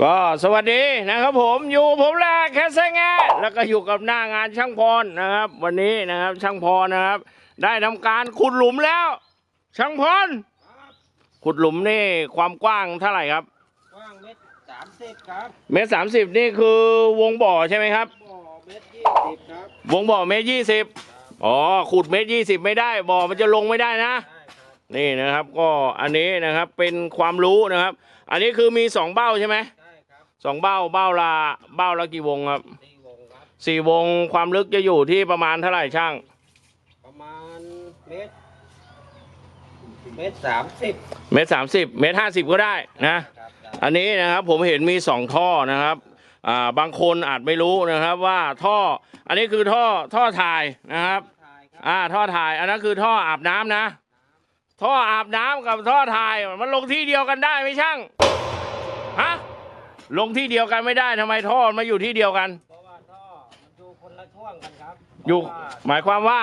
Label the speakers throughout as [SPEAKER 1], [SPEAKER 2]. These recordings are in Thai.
[SPEAKER 1] ก็สวัสดีนะครับผมอยู่ผมแหละแคสเซ่งแงแล้วก็อยู่กับหน้างานช่างพรนะครับ วันนี้นะครับช่างพรนะครับ ได้ทำการขุดหลุมแล้ว ช่างพรขุดหลุมนี่ความกว้างเท่าไหร่ครับ
[SPEAKER 2] กว้างเมตรสามสิบครับ
[SPEAKER 1] เมตรสามสิบนี่คือวงบ่อใช่ไหมครับ
[SPEAKER 2] บ่อเมตรยี่สิบครับ
[SPEAKER 1] วงบ่อเมตรยี่สิบอ๋อขุดเมตรยี่สิบไม่ได้บ่อมันจะลงไม่ได้นะ
[SPEAKER 2] ใช่ครับ
[SPEAKER 1] นี่นะครับ ก็อันนี้นะครับเป็นความรู้นะครับ อันนี้คือมีสองเบ้าใช่ไหม
[SPEAKER 2] ใช่ครับ
[SPEAKER 1] สองเบ้าเบ้าละเบ้าละกี่วงครับ
[SPEAKER 2] สี่วงครับ
[SPEAKER 1] สี่วงความลึกจะอยู่ที่ประมาณเท่าไหร่ช่าง
[SPEAKER 2] ประมาณเมตรเมตรสามสิบ
[SPEAKER 1] เมตรสามสิบเมตรห้าสิบก็ได้นะ
[SPEAKER 2] ครับได้
[SPEAKER 1] อันนี้นะครับผมเห็นมีสองท่อนะครับอ่าบางคนอาจไม่รู้นะครับว่าท่อ อันนี้คือท่อท่อถ่ายนะครับ
[SPEAKER 2] ถ่ายครับ
[SPEAKER 1] อ่าท่อถ่าย อันนั้นคือท่ออาบน้ำนะ ท่ออาบน้ำกับท่อถ่ายมันลงที่เดียวกันได้ไหมช่างฮะ ลงที่เดียวกันไม่ได้ทำไมท่อมันมาอยู่ที่เดียวกัน
[SPEAKER 2] เพราะว่าท่อมันอยู่คนละช่วงกันครับ
[SPEAKER 1] อยู่
[SPEAKER 2] เพราะว่า
[SPEAKER 1] หมายความว่า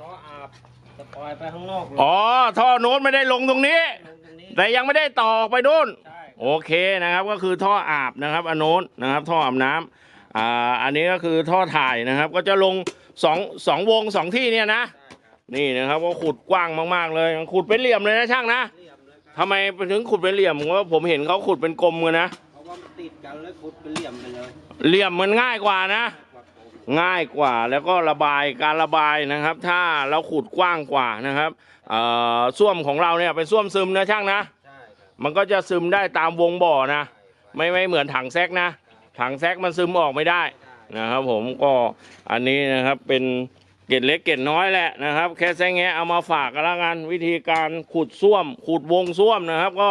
[SPEAKER 2] ท่ออาบจะปล่อยไปข้างนอกเลย
[SPEAKER 1] อ๋อ ท่อโน้นไม่ได้ลงตรงนี้
[SPEAKER 2] ลงตรงนี้
[SPEAKER 1] แต่ยังไม่ได้ต่อออกไปนู่น
[SPEAKER 2] ใช่
[SPEAKER 1] โอเคนะครับก็คือท่ออาบนะครับอันโน้นนะครับท่ออาบน้ำอ่าอันนี้ก็คือท่อถ่ายนะครับ ก็จะลงสองสองวงสองที่เนี่ยนะ
[SPEAKER 2] ใช่ครับ
[SPEAKER 1] นี่นะครับก็ขุดกว้างมากๆเลยขุดเป็นเหลี่ยมเลยนะช่างนะ
[SPEAKER 2] เรียบเลยครับ
[SPEAKER 1] ทำไมถึงขุดเป็นเหลี่ยมเพราะว่าผมเห็นเขาขุดเป็นกลมกันนะ
[SPEAKER 2] กันแล้วขุดเป็นเหลี่ยมไปเลย
[SPEAKER 1] เหลี่ยมมันง่ายกว่านะ
[SPEAKER 2] กว่าผม
[SPEAKER 1] ง่ายกว่าแล้วก็ระบายการระบายนะครับ ถ้าเราขุดกว้างกว่านะครับเอ่อส้วมของเราเนี่ยเป็นส้วมซึมนะช่างนะ
[SPEAKER 2] ใช่ครับ
[SPEAKER 1] มันก็จะซึมได้ตามวงบ่อนะ
[SPEAKER 2] ใช่ครับ
[SPEAKER 1] ไม่ไม่เหมือนถังแซกนะ ถังแซกมันซึมออกไม่ได้
[SPEAKER 2] ได้
[SPEAKER 1] นะครับผมก็อันนี้นะครับเป็น เกล็ดเล็กเกล็ดน้อยแหละนะครับ แค่แซงแงะเอามาฝากกันละกันวิธีการขุดส้วม ขุดวงส้วมนะครับ ก็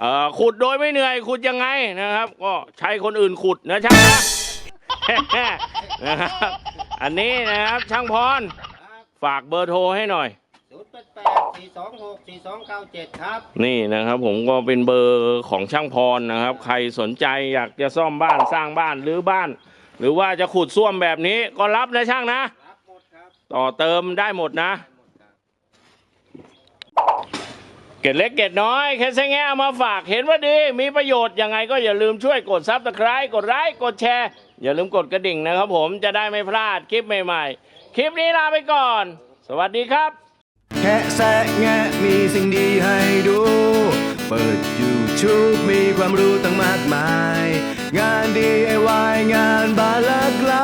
[SPEAKER 1] เอ่อขุดโดยไม่เหนื่อยขุดยังไงนะครับ ก็ใช้คนอื่นขุดนะช่างนะนะครับอันนี้นะครับช่างพร
[SPEAKER 2] ครับ
[SPEAKER 1] ฝากเบอร์โทรให้หน่อย
[SPEAKER 2] ศูนย์แปดแปดสี่สองหกสี่สองเก้าเจ็ดครับ
[SPEAKER 1] นี่นะครับผมก็เป็นเบอร์ของช่างพรนะครับ ใครสนใจอยากจะซ่อมบ้านสร้างบ้านหรือบ้าน หรือว่าจะขุดส้วมแบบนี้ก็รับนะช่างนะ
[SPEAKER 2] รับหมดครับ
[SPEAKER 1] ต่อเติมได้หมดนะ เกร็ดเล็กเกร็ดน้อยแค่แงแงะเอามาฝากเห็นว่าดี มีประโยชน์ยังไงก็อย่าลืมช่วยกดซับสไคร b ์กดไลค์กดแชร์ อย่าลืมกดกระดิ่งนะครับผมจะได้ไม่พลาดคลิปใหม่ๆ คลิปนี้ลาไปก่อน สวัสดีครับ
[SPEAKER 3] แค่แซะแงะมีสิ่งดีให้ดู เปิด YouTube มีความรู้ตั้งมากมาย งาน DIY งานบานหลากลา